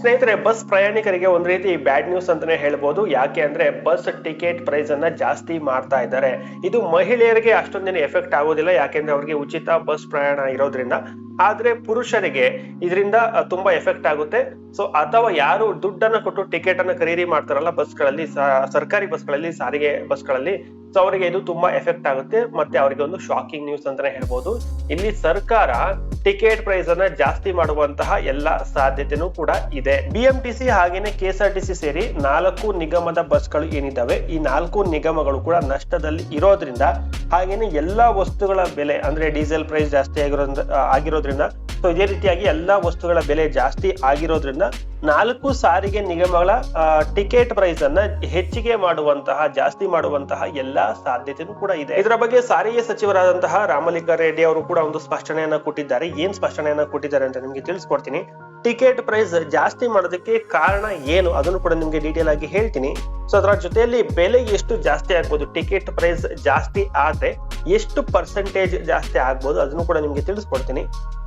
ಸ್ನೇಹಿತರೆ, ಬಸ್ ಪ್ರಯಾಣಿಕರಿಗೆ ಒಂದ್ ರೀತಿ ಬ್ಯಾಡ್ ನ್ಯೂಸ್ ಅಂತಾನೆ ಹೇಳ್ಬೋದು. ಯಾಕೆ ಅಂದ್ರೆ ಬಸ್ ಟಿಕೆಟ್ ಪ್ರೈಸ್ ಅನ್ನ ಜಾಸ್ತಿ ಮಾಡ್ತಾ ಇದ್ದಾರೆ. ಇದು ಮಹಿಳೆಯರಿಗೆ ಅಷ್ಟೊಂದೇನು ಎಫೆಕ್ಟ್ ಆಗೋದಿಲ್ಲ. ಯಾಕೆಂದ್ರೆ ಅವ್ರಿಗೆ ಉಚಿತ ಬಸ್ ಪ್ರಯಾಣ ಇರೋದ್ರಿಂದ ಆದ್ರೆ ಪುರುಷರಿಗೆ ಇದರಿಂದ ತುಂಬಾ ಎಫೆಕ್ಟ್ ಆಗುತ್ತೆ. ಸೊ ಅಥವಾ ಯಾರು ದುಡ್ಡನ್ನ ಕೊಟ್ಟು ಟಿಕೆಟ್ ಅನ್ನ ಖರೀದಿ ಮಾಡ್ತಾರಲ್ಲ ಬಸ್ಗಳಲ್ಲಿ ಸರ್ಕಾರಿ ಬಸ್ಗಳಲ್ಲಿ, ಸಾರಿಗೆ ಬಸ್ಗಳಲ್ಲಿ ಸೊ ಅವರಿಗೆ ಇದು ತುಂಬಾ ಎಫೆಕ್ಟ್ ಆಗುತ್ತೆ. ಮತ್ತೆ ಅವರಿಗೆ ಒಂದು ಶಾಕಿಂಗ್ ನ್ಯೂಸ್ ಅಂತಾನೆ ಹೇಳ್ಬೋದು. ಇಲ್ಲಿ ಸರ್ಕಾರ ಟಿಕೆಟ್ ಪ್ರೈಸ್ ಅನ್ನ ಜಾಸ್ತಿ ಮಾಡುವಂತಹ ಎಲ್ಲ ಸಾಧ್ಯತೆನೂ ಕೂಡ ಇದೆ. ಬಿಎಂಟಿಸಿ ಹಾಗೇನೆ ಕೆಎಸ್ಆರ್ಟಿಸಿ ಸೇರಿ ನಾಲ್ಕು ನಿಗಮದ ಬಸ್ಗಳು ಏನಿದ್ದಾವೆ, ಈ ನಾಲ್ಕು ನಿಗಮಗಳು ಕೂಡ ನಷ್ಟದಲ್ಲಿ ಇರೋದ್ರಿಂದ, ಹಾಗೇನೆ ಎಲ್ಲಾ ವಸ್ತುಗಳ ಬೆಲೆ, ಅಂದ್ರೆ ಡೀಸೆಲ್ ಪ್ರೈಸ್ ಜಾಸ್ತಿ ಆಗಿರೋದ್ರಿಂದ ಆಗಿರೋದ್ರಿಂದ ಸೊ ಇದೇ ರೀತಿಯಾಗಿ ಎಲ್ಲಾ ವಸ್ತುಗಳ ಬೆಲೆ ಜಾಸ್ತಿ ಆಗಿರೋದ್ರಿಂದ ನಾಲ್ಕು ಸಾರಿಗೆ ನಿಗಮಗಳ ಟಿಕೆಟ್ ಪ್ರೈಸ್ ಅನ್ನ ಹೆಚ್ಚಿಗೆ ಮಾಡುವಂತಹ, ಜಾಸ್ತಿ ಮಾಡುವಂತಹ ಎಲ್ಲಾ ಸಾಧ್ಯತೆನೂ ಕೂಡ ಇದೆ. ಇದರ ಬಗ್ಗೆ ಸಾರಿಗೆ ಸಚಿವರಾದಂತಹ ರಾಮಲಿಂಗಾರೆಡ್ಡಿ ಅವರು ಕೂಡ ಒಂದು ಸ್ಪಷ್ಟನೆಯನ್ನ ಕೊಟ್ಟಿದ್ದಾರೆ. ಏನ್ ಸ್ಪಷ್ಟನೆಯನ್ನ ಕೊಟ್ಟಿದ್ದಾರೆ ಅಂತ ನಿಮ್ಗೆ ತಿಳಿಸ್ಕೊಡ್ತೀನಿ. ಟಿಕೆಟ್ ಪ್ರೈಸ್ ಜಾಸ್ತಿ ಮಾಡೋದಕ್ಕೆ ಕಾರಣ ಏನು? ಅದನ್ನು ಕೂಡ ನಿಮಗೆ ಡೀಟೇಲ್ ಆಗಿ ಹೇಳ್ತೀನಿ. ಸೊ ಅದರ ಜೊತೆಯಲ್ಲಿ ಬೆಲೆ ಎಷ್ಟು ಜಾಸ್ತಿ ಆಗ್ಬೋದು? ಟಿಕೆಟ್ ಪ್ರೈಸ್ ಜಾಸ್ತಿ ಆದ್ರೆ ಎಷ್ಟು ಪರ್ಸೆಂಟೇಜ್ ಜಾಸ್ತಿ ಆಗ್ಬೋದು? ಅದನ್ನು ಕೂಡ ನಿಮಗೆ ತಿಳಿಸ್ಕೊಡ್ತೀನಿ.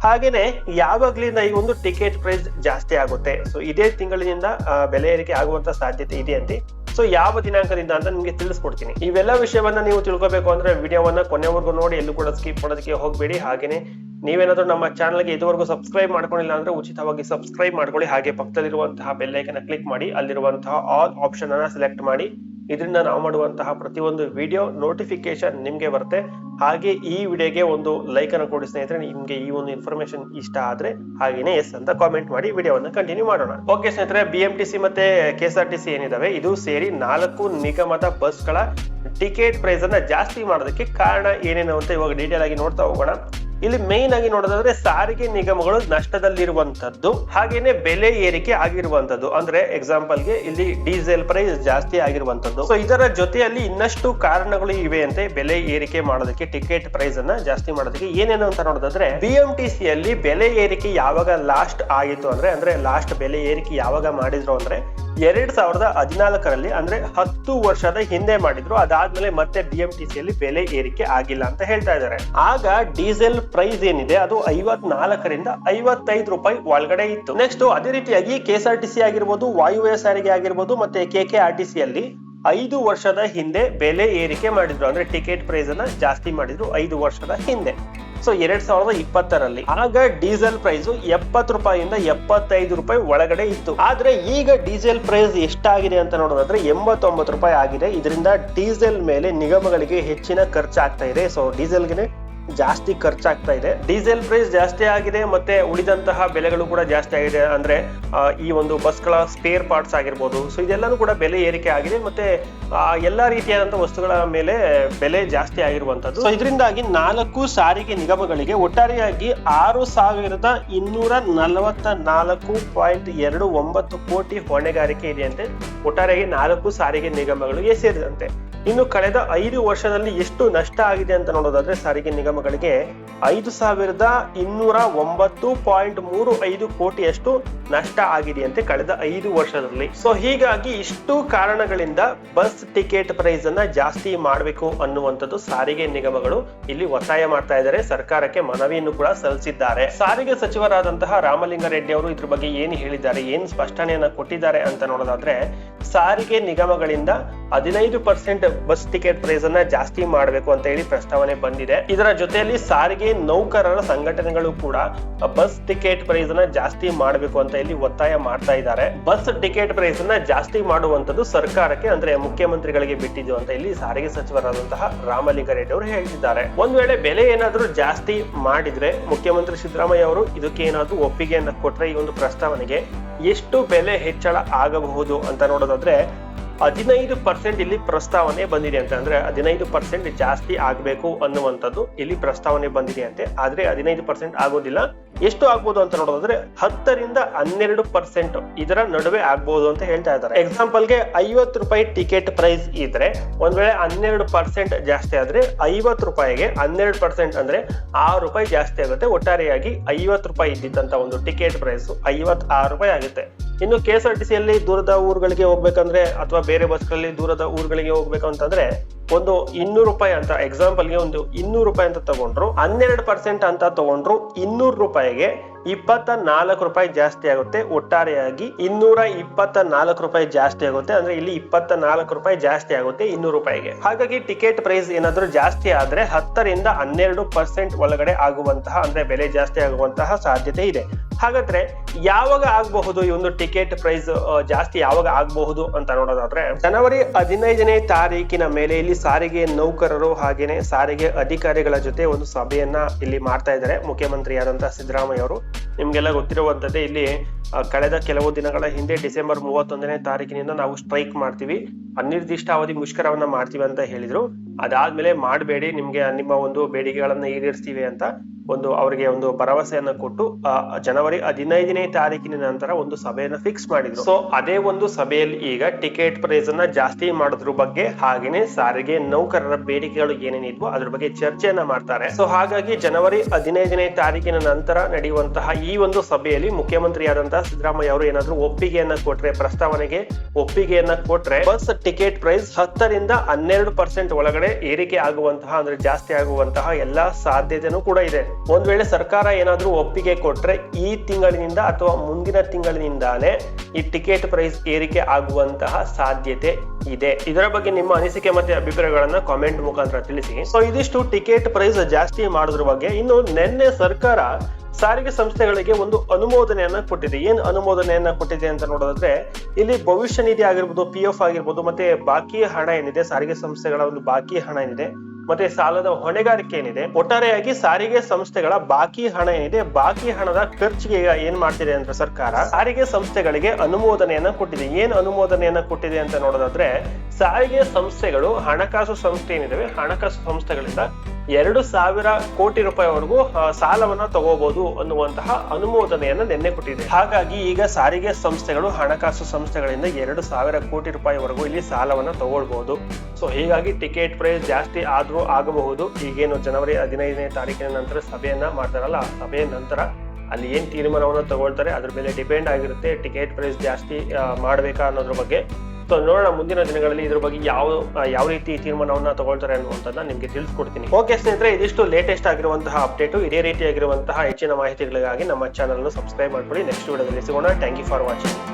ಹಾಗೇನೆ ಯಾವಾಗ್ಲಿಂದ ಈ ಒಂದು ಟಿಕೆಟ್ ಪ್ರೈಸ್ ಜಾಸ್ತಿ ಆಗುತ್ತೆ? ಸೊ ಇದೇ ತಿಂಗಳಿನಿಂದ ಬೆಲೆ ಏರಿಕೆ ಆಗುವಂತ ಸಾಧ್ಯತೆ ಇದೆ ಅಂತೆ. ಸೊ ಯಾವ ದಿನಾಂಕದಿಂದ ಅಂತ ನಿಮಗೆ ತಿಳಿಸ್ಕೊಡ್ತೀನಿ. ಇವೆಲ್ಲ ವಿಷಯವನ್ನ ನೀವು ತಿಳ್ಕೊಬೇಕು ಅಂದ್ರೆ ವಿಡಿಯೋವನ್ನ ಕೊನೆವರೆಗೂ ನೋಡಿ, ಎಲ್ಲೂ ಕೂಡ ಸ್ಕಿಪ್ ಮಾಡೋದಕ್ಕೆ ಹೋಗ್ಬೇಡಿ. ಹಾಗೇನೆ ನೀವೇನಾದ್ರೂ ನಮ್ಮ ಚಾನಲ್ಗೆ ಇದುವರೆಗೂ ಸಬ್ಸ್ಕ್ರೈಬ್ ಮಾಡ್ಕೊಂಡಿಲ್ಲ ಅಂದ್ರೆ ಉಚಿತವಾಗಿ ಸಬ್ಸ್ಕ್ರೈಬ್ ಮಾಡ್ಕೊಳ್ಳಿ. ಹಾಗೆ ಪಕ್ಕದಲ್ಲಿರುವಂತಹ ಐಕನ್ ಕ್ಲಿಕ್ ಮಾಡಿ, ಅಲ್ಲಿರುವಂತಹ ಆಲ್ ಆಪ್ಷನ್ ಅನ್ನ ಸೆಲೆಕ್ಟ್ ಮಾಡಿ. ಇದರಿಂದ ನಾವು ಮಾಡುವಂತಹ ಪ್ರತಿಯೊಂದು ವಿಡಿಯೋ ನೋಟಿಫಿಕೇಶನ್ ನಿಮ್ಗೆ ಬರುತ್ತೆ. ಹಾಗೆ ಈ ವಿಡಿಯೋಗೆ ಒಂದು ಲೈಕ್ ಅನ್ನು ಕೊಡಿ ಸ್ನೇಹಿತರೆ, ನಿಮ್ಗೆ ಈ ಒಂದು ಇನ್ಫಾರ್ಮೇಶನ್ ಇಷ್ಟ ಆದ್ರೆ ಹಾಗೇನೆ ಎಸ್ ಅಂತ ಕಾಮೆಂಟ್ ಮಾಡಿ ವಿಡಿಯೋವನ್ನು ಕಂಟಿನ್ಯೂ ಮಾಡೋಣ. ಓಕೆ ಸ್ನೇಹಿತರೆ ಬಿ ಎಂ ಟಿ ಸಿ ಮತ್ತೆ ಸಿ ಏನಿದಾವೆ? ಇದು ಸೇರಿ ನಾಲ್ಕು ನಿಗಮದ ಬಸ್ಗಳ ಟಿಕೆಟ್ ಪ್ರೈಸ್ ಅನ್ನ ಜಾಸ್ತಿ ಮಾಡೋದಕ್ಕೆ ಕಾರಣ ಏನೇನು ಅಂತ ಇವಾಗ ಡೀಟೇಲ್ ಆಗಿ ನೋಡ್ತಾ ಹೋಗೋಣ. ಇಲ್ಲಿ ಮೇನ್ ಆಗಿ ನೋಡೋದಾದ್ರೆ ಸಾರಿಗೆ ನಿಗಮಗಳು ನಷ್ಟದಲ್ಲಿರುವಂತದ್ದು ಹಾಗೇನೆ ಬೆಲೆ ಏರಿಕೆ ಆಗಿರುವಂತದ್ದು ಅಂದ್ರೆ ಎಕ್ಸಾಂಪಲ್ಗೆ ಇಲ್ಲಿ ಡೀಸೆಲ್ ಪ್ರೈಸ್ ಜಾಸ್ತಿ ಆಗಿರುವಂತದ್ದು ಸೊ ಇದರ ಜೊತೆಯಲ್ಲಿ ಇನ್ನಷ್ಟು ಕಾರಣಗಳು ಇವೆ ಅಂತೆ ಬೆಲೆ ಏರಿಕೆ ಮಾಡೋದಕ್ಕೆ ಟಿಕೆಟ್ ಪ್ರೈಸ್ ಅನ್ನ ಜಾಸ್ತಿ ಮಾಡೋದಕ್ಕೆ. ಏನೇನು ಅಂತ ನೋಡೋದಾದ್ರೆ ಬಿಎಂಟಿಸಿ ಅಲ್ಲಿ ಬೆಲೆ ಏರಿಕೆ ಯಾವಾಗ ಲಾಸ್ಟ್ ಆಗಿತ್ತು ಅಂದ್ರೆ ಅಂದ್ರೆ ಲಾಸ್ಟ್ ಬೆಲೆ ಏರಿಕೆ ಯಾವಾಗ ಮಾಡಿದ್ರು ಅಂದ್ರೆ ಎರಡ್ ಸಾವಿರದ ಹದಿನಾಲ್ಕರಲ್ಲಿ, ಅಂದ್ರೆ ಹತ್ತು ವರ್ಷದ ಹಿಂದೆ ಮಾಡಿದ್ರು. ಅದಾದ್ಮೇಲೆ ಮತ್ತೆ ಬಿಎಂಟಿಸಿ ಅಲ್ಲಿ ಬೆಲೆ ಏರಿಕೆ ಆಗಿಲ್ಲ ಅಂತ ಹೇಳ್ತಾ ಇದ್ದಾರೆ. ಆಗ ಡೀಸೆಲ್ ಪ್ರೈಸ್ ಏನಿದೆ, ಅದು ಐವತ್ನಾಲ್ಕರಿಂದ ಐವತ್ತೈದು ರೂಪಾಯಿ ಒಳಗಡೆ ಇತ್ತು. ನೆಕ್ಸ್ಟ್ ಅದೇ ರೀತಿಯಾಗಿ ಕೆಎಸ್ಆರ್ ಟಿ ಸಿ ಆಗಿರ್ಬೋದು, ವಾಯುವ್ಯ ಸಾರಿಗೆ ಆಗಿರ್ಬೋದು, ಮತ್ತೆ ಕೆ ಆರ್ ಟಿ ಸಿಯಲ್ಲಿ ಐದು ವರ್ಷದ ಹಿಂದೆ ಬೆಲೆ ಏರಿಕೆ ಮಾಡಿದ್ರು. ಅಂದ್ರೆ ಟಿಕೆಟ್ ಪ್ರೈಸ್ ಅನ್ನ ಜಾಸ್ತಿ ಮಾಡಿದ್ರು ಐದು ವರ್ಷದ ಹಿಂದೆ. ಸೊ ಎರಡ್ ಸಾವಿರದ ಇಪ್ಪತ್ತರಲ್ಲಿ ಆಗ ಡೀಸೆಲ್ ಪ್ರೈಸ್ ಎಪ್ಪತ್ತು ರೂಪಾಯಿಯಿಂದ ಎಪ್ಪತ್ತೈದು ರೂಪಾಯಿ ಒಳಗಡೆ ಇತ್ತು. ಆದ್ರೆ ಈಗ ಡೀಸೆಲ್ ಪ್ರೈಸ್ ಎಷ್ಟಾಗಿದೆ ಅಂತ ನೋಡೋದಾದ್ರೆ ಎಂಬತ್ತೊಂಬತ್ತು ರೂಪಾಯಿ ಆಗಿದೆ. ಇದರಿಂದ ಡೀಸೆಲ್ ಮೇಲೆ ನಿಗಮಗಳಿಗೆ ಹೆಚ್ಚಿನ ಖರ್ಚಾಗ್ತಾ ಇದೆ. ಸೊ ಡೀಸೆಲ್ಗೆ ಜಾಸ್ತಿ ಖರ್ಚಾಗ್ತಾ ಇದೆ. ಡೀಸೆಲ್ ಪ್ರೈಸ್ ಜಾಸ್ತಿ ಆಗಿದೆ ಮತ್ತೆ ಉಳಿದಂತಹ ಬೆಲೆಗಳು ಕೂಡ ಜಾಸ್ತಿ ಆಗಿದೆ ಅಂದ್ರೆ ಈ ಒಂದು ಬಸ್ಗಳ ಸ್ಪೇರ್ ಪಾರ್ಟ್ಸ್ ಆಗಿರ್ಬೋದು. ಸೊ ಇದೆಲ್ಲನೂ ಕೂಡ ಬೆಲೆ ಏರಿಕೆ ಆಗಿದೆ ಮತ್ತೆ ಎಲ್ಲಾ ರೀತಿಯಾದಂತಹ ವಸ್ತುಗಳ ಮೇಲೆ ಬೆಲೆ ಜಾಸ್ತಿ ಆಗಿರುವಂತದ್ದು ಸೊ ಇದರಿಂದಾಗಿ ನಾಲ್ಕು ಸಾರಿಗೆ ನಿಗಮಗಳಿಗೆ ಒಟ್ಟಾರೆಯಾಗಿ ಆರು ಸಾವಿರದ ಇನ್ನೂರ ನಲವತ್ತ ನಾಲ್ಕು ಪಾಯಿಂಟ್ ಎರಡು ಒಂಬತ್ತು ಕೋಟಿ ಹೊಣೆಗಾರಿಕೆ ಇದೆಯಂತೆ. ಒಟ್ಟಾರೆಯಾಗಿ ನಾಲ್ಕು ಸಾರಿಗೆ ನಿಗಮಗಳಿಗೆ ಸೇರಿದಂತೆ. ಇನ್ನು ಕಳೆದ ಐದು ವರ್ಷದಲ್ಲಿ ಎಷ್ಟು ನಷ್ಟ ಆಗಿದೆ ಅಂತ ನೋಡೋದಾದ್ರೆ, ಸಾರಿಗೆ ನಿಗಮಗಳಿಗೆ ಐದು ಸಾವಿರದ ಇನ್ನೂರ ಒಂಬತ್ತು ಪಾಯಿಂಟ್ ಮೂರು ಐದು ಕೋಟಿಯಷ್ಟು ನಷ್ಟ ಆಗಿದೆಯಂತೆ ಕಳೆದ ಐದು ವರ್ಷದಲ್ಲಿ. ಸೊ ಹೀಗಾಗಿ ಇಷ್ಟು ಕಾರಣಗಳಿಂದ ಬಸ್ ಟಿಕೆಟ್ ಪ್ರೈಸ್ ಅನ್ನ ಜಾಸ್ತಿ ಮಾಡಬೇಕು ಅನ್ನುವಂಥದ್ದು ಸಾರಿಗೆ ನಿಗಮಗಳು ಇಲ್ಲಿ ಒತ್ತಾಯ ಮಾಡ್ತಾ ಇದ್ದಾರೆ. ಸರ್ಕಾರಕ್ಕೆ ಮನವಿಯನ್ನು ಕೂಡ ಸಲ್ಲಿಸಿದ್ದಾರೆ. ಸಾರಿಗೆ ಸಚಿವರಾದಂತಹ ರಾಮಲಿಂಗಾರೆಡ್ಡಿ ಅವರು ಇದ್ರ ಬಗ್ಗೆ ಏನು ಹೇಳಿದ್ದಾರೆ, ಏನು ಸ್ಪಷ್ಟನೆಯನ್ನ ಕೊಟ್ಟಿದ್ದಾರೆ ಅಂತ ನೋಡೋದಾದ್ರೆ, ಸಾರಿಗೆ ನಿಗಮಗಳಿಂದ ಹದಿನೈದು ಪರ್ಸೆಂಟ್ ಬಸ್ ಟಿಕೆಟ್ ಪ್ರೈಸ್ ಅನ್ನ ಜಾಸ್ತಿ ಮಾಡಬೇಕು ಅಂತ ಹೇಳಿ ಪ್ರಸ್ತಾವನೆ ಬಂದಿದೆ. ಇದರ ಜೊತೆಯಲ್ಲಿ ಸಾರಿಗೆ ನೌಕರರ ಸಂಘಟನೆಗಳು ಕೂಡ ಬಸ್ ಟಿಕೆಟ್ ಪ್ರೈಸ್ ಅನ್ನ ಜಾಸ್ತಿ ಮಾಡಬೇಕು ಅಂತ ಇಲ್ಲಿ ಒತ್ತಾಯ ಮಾಡ್ತಾ ಇದ್ದಾರೆ. ಬಸ್ ಟಿಕೆಟ್ ಪ್ರೈಸ್ ಅನ್ನ ಜಾಸ್ತಿ ಮಾಡುವಂತದ್ದು ಸರ್ಕಾರಕ್ಕೆ, ಅಂದ್ರೆ ಮುಖ್ಯಮಂತ್ರಿಗಳಿಗೆ ಬಿಟ್ಟಿದ್ದು ಅಂತ ಇಲ್ಲಿ ಸಾರಿಗೆ ಸಚಿವರಾದಂತಹ ರಾಮಲಿಂಗಾರೆಡ್ಡಿ ಅವರು ಹೇಳಿದ್ದಾರೆ. ಒಂದ್ ವೇಳೆ ಬೆಲೆ ಏನಾದ್ರೂ ಜಾಸ್ತಿ ಮಾಡಿದ್ರೆ ಮುಖ್ಯಮಂತ್ರಿ ಸಿದ್ದರಾಮಯ್ಯ ಅವರು ಇದಕ್ಕೆ ಏನಾದ್ರೂ ಒಪ್ಪಿಗೆಯನ್ನ ಕೊಟ್ರೆ ಈ ಒಂದು ಪ್ರಸ್ತಾವನೆಗೆ ಎಷ್ಟು ಬೆಲೆ ಹೆಚ್ಚಳ ಆಗಬಹುದು ಅಂತ ನೋಡೋದಾದ್ರೆ ಹದಿನೈದು ಪರ್ಸೆಂಟ್ ಇಲ್ಲಿ ಪ್ರಸ್ತಾವನೆ ಬಂದಿದೆ ಅಂತ ಅಂದ್ರೆ ಹದಿನೈದು ಪರ್ಸೆಂಟ್ ಜಾಸ್ತಿ ಆಗಬೇಕು ಅನ್ನುವಂಥದ್ದು ಇಲ್ಲಿ ಪ್ರಸ್ತಾವನೆ ಬಂದಿದೆ ಅಂತೆ. ಆದ್ರೆ ಹದಿನೈದು ಪರ್ಸೆಂಟ್ ಆಗೋದಿಲ್ಲ. ಎಷ್ಟು ಆಗ್ಬೋದು ಅಂತ ನೋಡೋದಾದ್ರೆ ಹತ್ತರಿಂದ ಹನ್ನೆರಡು ಪರ್ಸೆಂಟ್ ಇದರ ನಡುವೆ ಆಗ್ಬೋದು ಅಂತ ಹೇಳ್ತಾ ಇದ್ದಾರೆ. ಎಕ್ಸಾಂಪಲ್ಗೆ ಐವತ್ತು ರೂಪಾಯಿ ಟಿಕೆಟ್ ಪ್ರೈಸ್ ಇದ್ರೆ ಒಂದ್ ವೇಳೆ ಹನ್ನೆರಡು ಪರ್ಸೆಂಟ್ ಜಾಸ್ತಿ ಆದ್ರೆ ಐವತ್ತು ರೂಪಾಯಿಗೆ ಹನ್ನೆರಡು ಪರ್ಸೆಂಟ್ ಅಂದ್ರೆ ಆರು ರೂಪಾಯಿ ಜಾಸ್ತಿ ಆಗುತ್ತೆ. ಒಟ್ಟಾರೆಯಾಗಿ ಐವತ್ತು ರೂಪಾಯಿ ಇದ್ದಿದ್ದಂತ ಒಂದು ಟಿಕೆಟ್ ಪ್ರೈಸ್ ಐವತ್ ಆರು ರೂಪಾಯಿ ಆಗುತ್ತೆ. ಇನ್ನು K S R T C ಅಲ್ಲಿ ದೂರದ ಊರುಗಳಿಗೆ ಹೋಗ್ಬೇಕಂದ್ರೆ ಅಥವಾ ಬೇರೆ ಬಸ್ಗಳಲ್ಲಿ ದೂರದ ಊರುಗಳಿಗೆ ಹೋಗ್ಬೇಕು ಅಂತಂದ್ರೆ ಒಂದು ಇನ್ನೂರು ರೂಪಾಯಿ ಅಂತ ಎಕ್ಸಾಂಪಲ್ಗೆ ಒಂದು ಇನ್ನೂರು ರೂಪಾಯಿ ಅಂತ ತಗೊಂಡ್ರು, ಹನ್ನೆರಡು ಪರ್ಸೆಂಟ್ ಅಂತ ತಗೊಂಡ್ರು ಇನ್ನೂರು ರೂಪಾಯಿಗೆ ಇಪ್ಪತ್ತ ನಾಲ್ಕು ರೂಪಾಯಿ ಜಾಸ್ತಿ ಆಗುತ್ತೆ. ಒಟ್ಟಾರೆಯಾಗಿ ಇನ್ನೂರ ಇಪ್ಪತ್ತ ನಾಲ್ಕು ರೂಪಾಯಿ ಜಾಸ್ತಿ ಆಗುತ್ತೆ. ಅಂದ್ರೆ ಇಲ್ಲಿ ಇಪ್ಪತ್ತ ನಾಲ್ಕು ರೂಪಾಯಿ ಜಾಸ್ತಿ ಆಗುತ್ತೆ ಇನ್ನೂರು ರೂಪಾಯಿಗೆ. ಹಾಗಾಗಿ ಟಿಕೆಟ್ ಪ್ರೈಸ್ ಏನಾದ್ರೂ ಜಾಸ್ತಿ ಆದ್ರೆ ಹತ್ತರಿಂದ ಹನ್ನೆರಡು ಪರ್ಸೆಂಟ್ ಒಳಗಡೆ ಆಗುವಂತಹ, ಅಂದ್ರೆ ಬೆಲೆ ಜಾಸ್ತಿ ಆಗುವಂತಹ ಸಾಧ್ಯತೆ ಇದೆ. ಹಾಗಾದ್ರೆ ಯಾವಾಗ ಆಗಬಹುದು ಈ ಒಂದು ಟಿಕೆಟ್ ಪ್ರೈಸ್ ಜಾಸ್ತಿ ಯಾವಾಗ ಆಗಬಹುದು ಅಂತ ನೋಡೋದಾದ್ರೆ ಜನವರಿ ಹದಿನೈದನೇ ತಾರೀಕಿನ ಮೇಲೆ ಇಲ್ಲಿ ಸಾರಿಗೆ ನೌಕರರು ಹಾಗೇನೆ ಸಾರಿಗೆ ಅಧಿಕಾರಿಗಳ ಜೊತೆ ಒಂದು ಸಭೆಯನ್ನ ಇಲ್ಲಿ ಮಾಡ್ತಾ ಇದ್ದಾರೆ ಮುಖ್ಯಮಂತ್ರಿಯಾದಂತಹ ಸಿದ್ದರಾಮಯ್ಯ ಅವರು. ನಿಮ್ಗೆಲ್ಲ ಗೊತ್ತಿರುವಂಥದ್ದೇ ಇಲ್ಲಿ ಕಳೆದ ಕೆಲವು ದಿನಗಳ ಹಿಂದೆ ಡಿಸೆಂಬರ್ ಮೂವತ್ತೊಂದನೇ ತಾರೀಕಿನಿಂದ ನಾವು ಸ್ಟ್ರೈಕ್ ಮಾಡ್ತೀವಿ. ಅನಿರ್ದಿಷ್ಟ ಅವಧಿ ಮುಷ್ಕರವನ್ನ ಮಾಡ್ತೀವಿ ಅಂತ ಹೇಳಿದ್ರು. ಅದಾದ್ಮೇಲೆ ಮಾಡಬೇಡಿ, ನಿಮ್ಗೆ ನಿಮ್ಮ ಒಂದು ಬೇಡಿಕೆಗಳನ್ನ ಈಡೇರಿಸ್ತೀವಿ ಅಂತ ಒಂದು ಅವರಿಗೆ ಒಂದು ಭರವಸೆಯನ್ನ ಕೊಟ್ಟು ಜನವರಿ ಹದಿನೈದನೇ ತಾರೀಕಿನ ನಂತರ ಒಂದು ಸಭೆಯನ್ನ ಫಿಕ್ಸ್ ಮಾಡಿದ್ರು. ಸೊ ಅದೇ ಒಂದು ಸಭೆಯಲ್ಲಿ ಈಗ ಟಿಕೆಟ್ ಪ್ರೈಸ್ ಅನ್ನ ಜಾಸ್ತಿ ಮಾಡೋದ್ರ ಬಗ್ಗೆ ಹಾಗೇನೆ ಸಾರಿಗೆ ನೌಕರರ ಬೇಡಿಕೆಗಳು ಏನೇನಿದ್ವು ಅದ್ರ ಬಗ್ಗೆ ಚರ್ಚೆಯನ್ನ ಮಾಡ್ತಾರೆ. ಸೊ ಹಾಗಾಗಿ ಜನವರಿ ಹದಿನೈದನೇ ತಾರೀಕಿನ ನಂತರ ನಡೆಯುವಂತಹ ಈ ಒಂದು ಸಭೆಯಲ್ಲಿ ಮುಖ್ಯಮಂತ್ರಿಯಾದಂತಹ ಸಿದ್ದರಾಮಯ್ಯ ಅವರು ಏನಾದ್ರು ಒಪ್ಪಿಗೆಯನ್ನ ಕೊಟ್ರೆ, ಪ್ರಸ್ತಾವನೆಗೆ ಒಪ್ಪಿಗೆಯನ್ನ ಕೊಟ್ರೆ, ಬಸ್ ಟಿಕೆಟ್ ಪ್ರೈಸ್ ಹತ್ತರಿಂದ ಹನ್ನೆರಡು ಪರ್ಸೆಂಟ್ ಒಳಗಡೆ ಏರಿಕೆ ಆಗುವಂತಹ, ಅಂದ್ರೆ ಜಾಸ್ತಿ ಆಗುವಂತಹ ಎಲ್ಲಾ ಸಾಧ್ಯತೆನೂ ಕೂಡ ಇದೆ. ಒಂದ್ ವೇಳೆ ಸರ್ಕಾರ ಏನಾದರೂ ಒಪ್ಪಿಗೆ ಕೊಟ್ರೆ ಈ ತಿಂಗಳಿನಿಂದ ಅಥವಾ ಮುಂದಿನ ತಿಂಗಳಿನಿಂದಾನೇ ಈ ಟಿಕೆಟ್ ಪ್ರೈಸ್ ಏರಿಕೆ ಆಗುವಂತಹ ಸಾಧ್ಯತೆ ಇದೆ. ಇದರ ಬಗ್ಗೆ ನಿಮ್ಮ ಅನಿಸಿಕೆ ಮತ್ತೆ ಅಭಿಪ್ರಾಯಗಳನ್ನ ಕಾಮೆಂಟ್ ಮುಖಾಂತರ ತಿಳಿಸಿ. ಸೊ ಇದಿಷ್ಟು ಟಿಕೆಟ್ ಪ್ರೈಸ್ ಜಾಸ್ತಿ ಮಾಡೋದ್ರ ಬಗ್ಗೆ ಇನ್ನು ನಿನ್ನೆ ಸರ್ಕಾರ ಸಾರಿಗೆ ಸಂಸ್ಥೆಗಳಿಗೆ ಒಂದು ಅನುಮೋದನೆಯನ್ನ ಕೊಟ್ಟಿದೆ. ಏನ್ ಅನುಮೋದನೆಯನ್ನ ಕೊಟ್ಟಿದೆ ಅಂತ ನೋಡೋದಾದ್ರೆ, ಇಲ್ಲಿ ಭವಿಷ್ಯ ನಿಧಿ ಆಗಿರ್ಬೋದು ಪಿ ಎಫ್ ಆಗಿರ್ಬೋದು, ಮತ್ತೆ ಬಾಕಿ ಹಣ ಏನಿದೆ, ಸಾರಿಗೆ ಸಂಸ್ಥೆಗಳ ಒಂದು ಬಾಕಿ ಹಣ ಏನಿದೆ ಮತ್ತೆ ಸಾಲದ ಹೊಣೆಗಾರಿಕೆ ಏನಿದೆ ಒಟ್ಟಾರೆಯಾಗಿ ಸಾರಿಗೆ ಸಂಸ್ಥೆಗಳ ಬಾಕಿ ಹಣ ಏನಿದೆ, ಬಾಕಿ ಹಣದ ಖರ್ಚಿಗೆ ಈಗ ಏನ್ ಮಾಡ್ತಿದೆ ಅಂತ ಸರ್ಕಾರ? ಸಾರಿಗೆ ಸಂಸ್ಥೆಗಳಿಗೆ ಅನುಮೋದನೆಯನ್ನ ಕೊಟ್ಟಿದೆ. ಏನ್ ಅನುಮೋದನೆಯನ್ನ ಕೊಟ್ಟಿದೆ ಅಂತ ನೋಡೋದಾದ್ರೆ ಸಾರಿಗೆ ಸಂಸ್ಥೆಗಳು, ಹಣಕಾಸು ಸಂಸ್ಥೆ ಏನಿದಾವೆ, ಹಣಕಾಸು ಸಂಸ್ಥೆಗಳಿಂದ ಎರಡು ಸಾವಿರ ಕೋಟಿ ರೂಪಾಯಿವರೆಗೂ ಸಾಲವನ್ನ ತಗೋಬಹುದು ಅನ್ನುವಂತಹ ಅನುಮೋದನೆಯನ್ನ ನಿನ್ನೆ ಕೊಟ್ಟಿದೆ. ಹಾಗಾಗಿ ಈಗ ಸಾರಿಗೆ ಸಂಸ್ಥೆಗಳು, ಹಣಕಾಸು ಸಂಸ್ಥೆಗಳಿಂದ ಎರಡು ಸಾವಿರ ಕೋಟಿ ರೂಪಾಯಿವರೆಗೂ ಇಲ್ಲಿ ಸಾಲವನ್ನ ತಗೊಳ್ಬಹುದು ಸೊ ಹೀಗಾಗಿ ಟಿಕೆಟ್ ಪ್ರೈಸ್ ಜಾಸ್ತಿ ಆದ್ರೂ ಆಗಬಹುದು. ಈಗೇನು ಜನವರಿ ಹದಿನೈದನೇ ತಾರೀಕಿನ ನಂತರ ಸಭೆಯನ್ನ ಮಾಡ್ತಾರಲ್ಲ, ಆ ಸಭೆಯ ನಂತರ ಅಲ್ಲಿ ಏನ್ ತೀರ್ಮಾನವನ್ನು ತಗೊಳ್ತಾರೆ, ಅದ್ರ ಮೇಲೆ ಡಿಪೆಂಡ್ ಆಗಿರುತ್ತೆ ಟಿಕೆಟ್ ಪ್ರೈಸ್ ಜಾಸ್ತಿ ಮಾಡ್ಬೇಕಾ ಅನ್ನೋದ್ರ ಬಗ್ಗೆ. ಸೊ ನೋಡೋಣ ಮುಂದಿನ ದಿನಗಳಲ್ಲಿ ಇದ್ರ ಬಗ್ಗೆ ಯಾವ ಯಾವ ರೀತಿ ತೀರ್ಮಾನವನ್ನ ತಗೊಳ್ತಾರೆ ಅನ್ನುವಂಥದ್ದನ್ನ ನಿಮಗೆ ತಿಳಿಸ್ಕೊಡ್ತೀನಿ. ಓಕೆ ಸ್ನೇಹಿತರೆ, ಇದಿಷ್ಟು ಲೇಟೆಸ್ಟ್ ಆಗಿರುವಂತಹ ಅಪ್ಡೇಟು ಇದೇ ರೀತಿಯಾಗಿರುವಂತಹ ಹೆಚ್ಚಿನ ಮಾಹಿತಿಗಳಿಗಾಗಿ ನಮ್ಮ ಚಾನಲ್ ಸಬ್ಸ್ಕ್ರೈಬ್ ಮಾಡ್ಕೊಳ್ಳಿ. ನೆಕ್ಸ್ಟ್ ವಿಡಿಯೋದಲ್ಲಿ ಸಿಗೋಣ. Thank you for watching